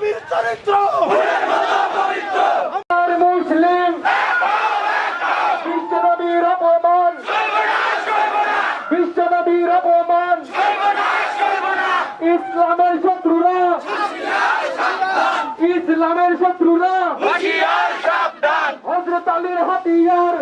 নবীর চরিত্র আমার মুসলিম। বিশ্ব নবীর অপমান। বিশ্ব নবীর অপমান। ইসলামের শত্রুরা। ইসলামের শত্রুরা। হজরত আলীর হাতিয়ার।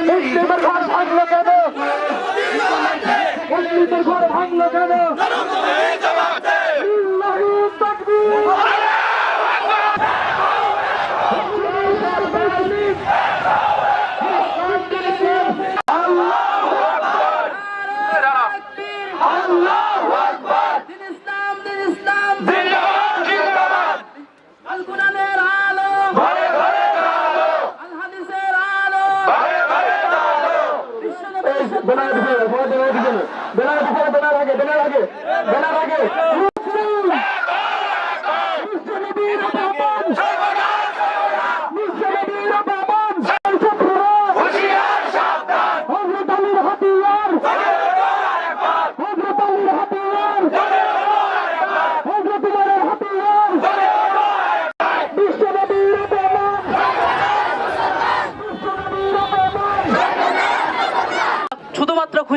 মুসলিমের ঘর ভাঙলো কেন? মুসলিমের ঘর ভাঙলো কেন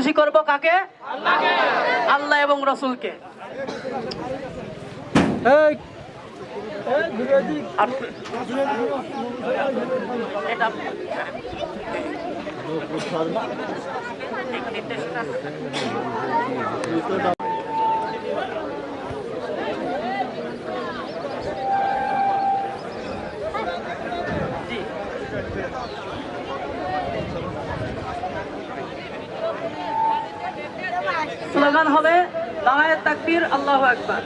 খুশি করব কাকে? আল্লাহ এবং রসুলকে। এটা স্লোগান হবে নারায় তাকবীর আল্লাহ একবার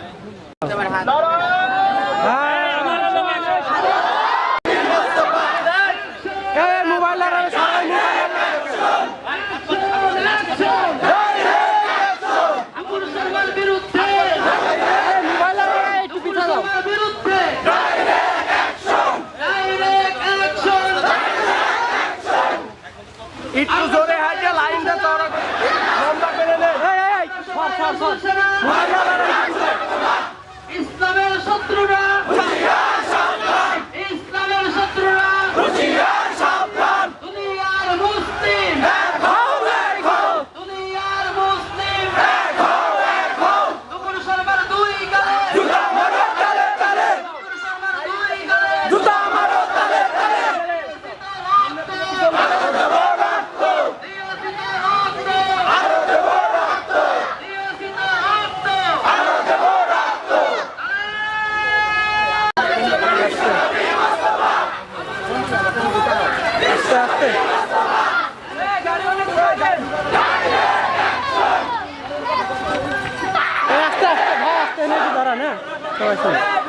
রাখতে পারছি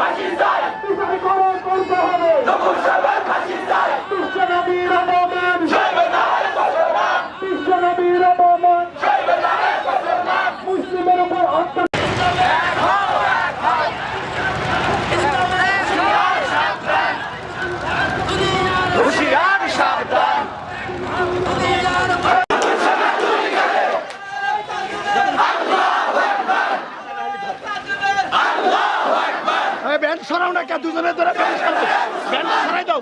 Fascistan! ব্যান্ড সরাও না কে দুজনে ধরে ব্যান্ড সরাও। ব্যান্ড সরাই দাও।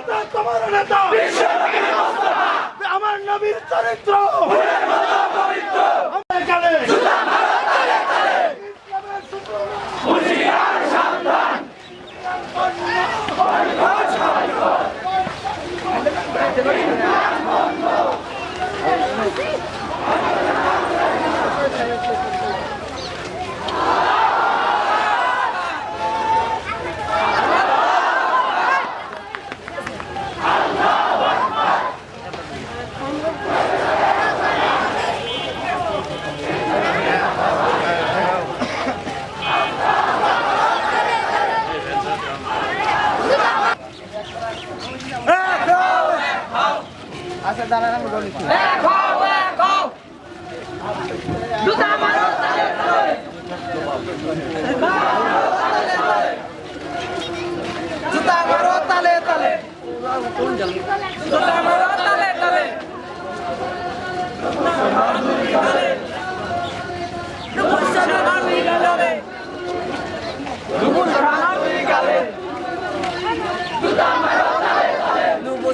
নেতা তোমার নেতা। আমার নবীর চরিত্র। Thank you.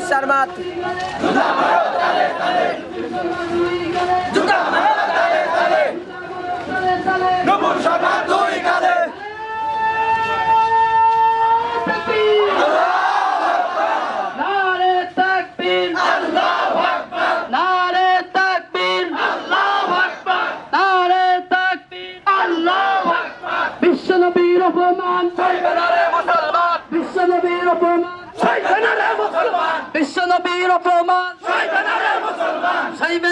Sarmat. Juta maro tale tale. Juta maro tale tale. Nubur Sarmat doi kale.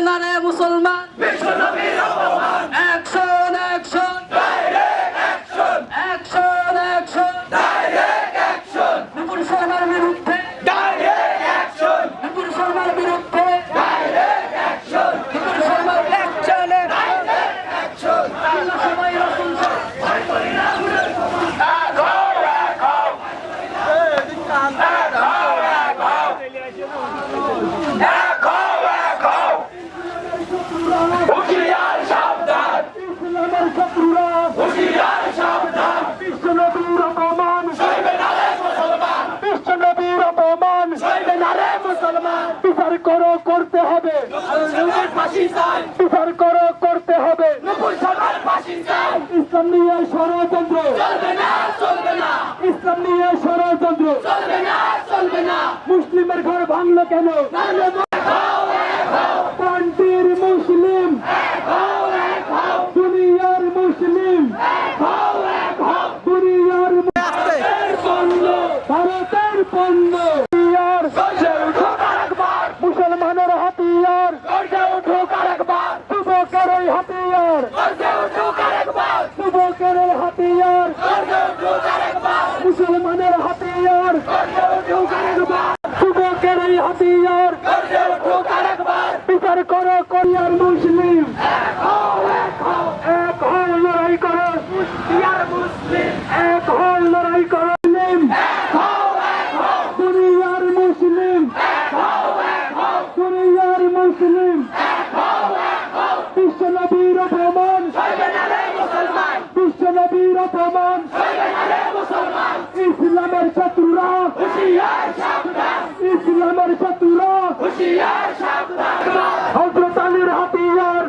সাইবেনারে মুসলমান। হবে। বিচার করো করতে হবে। ইসলাম নিয়ে ষড়যন্ত্র। ইসলাম নিয়ে ষড়যন্ত্র। মুসলিমের ঘর ভাঙলো কেন কান্ট্রির মুসলিম দুনিয়ার মুসলিম দুনিয়ার পণ্য ভারতের পণ্য দুনিয়ার মুসলমানের হাতিয়ার যুবকের ওই হাতিয়ার যুবকের ওই হাতিয়ার মুসলমানের হাতিয়ার যুবকের এই হাতিয়ার বিচার করো কোরিয়ার মুসলিম এক হল লড়াই করো এক হল লড়াই করো মুসলিম দুনিয়ার মুসলিম দুনিয়ার মুসলিম বিশ্বনবীর অপমান বিশ্বনবীর অপমান ইসলামের শত্রুরা ইসলামের শত্রুরা হজরত আলীর হাতিয়ার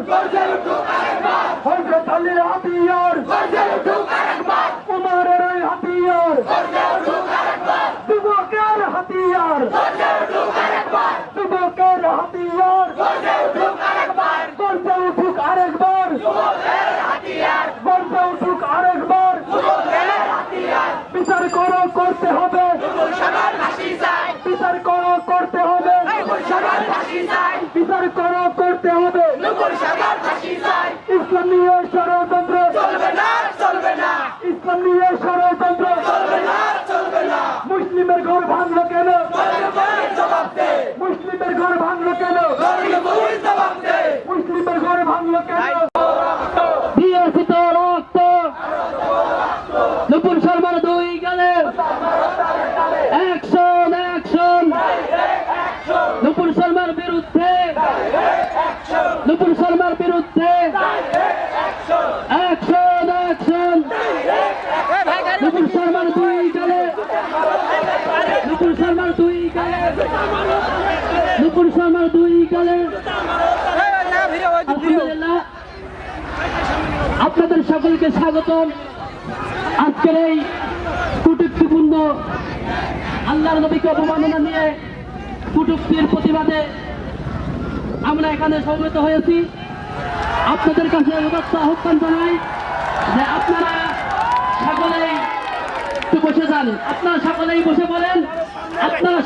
হজরত আলীর হাতিয়ার হাতিয়ার যুবকের হাতিয়ার হাতিয়ার গর্জে উঠুক আরেকবার গর্জে উঠুক আরেকবার করতে হবে বিচার করো করতে হবে বিচার করো হবে ইসলাম নিয়ে ষড়যন্ত্র। চলবে না চলবে না। ইসলাম ষড়যন্ত্র। চলবে না চলবে না। মুসলিমের ঘর ভাঙলো কেন? জবাব দে। মুসলিমের ঘর ভাঙলো কেন? মুসলিমের ঘর ভাঙলো কেন? নুপুর শর্মার দুই আলহামদুলিল্লাহ। আপনাদের সকলকে স্বাগতম। আজকের এই কুটুক্তিপূর্ণ আল্লাহর নবীকে অবমাননা নিয়ে কুটুক্তির প্রতিবাদে আমরা এখানে সমবেত হয়েছি। আপনাদের কাছে উদাত্ত আহ্বান জানাই যে আপনারা সকলেই বসে যান। আপনারা সকলেই বসে বলেন আপনারা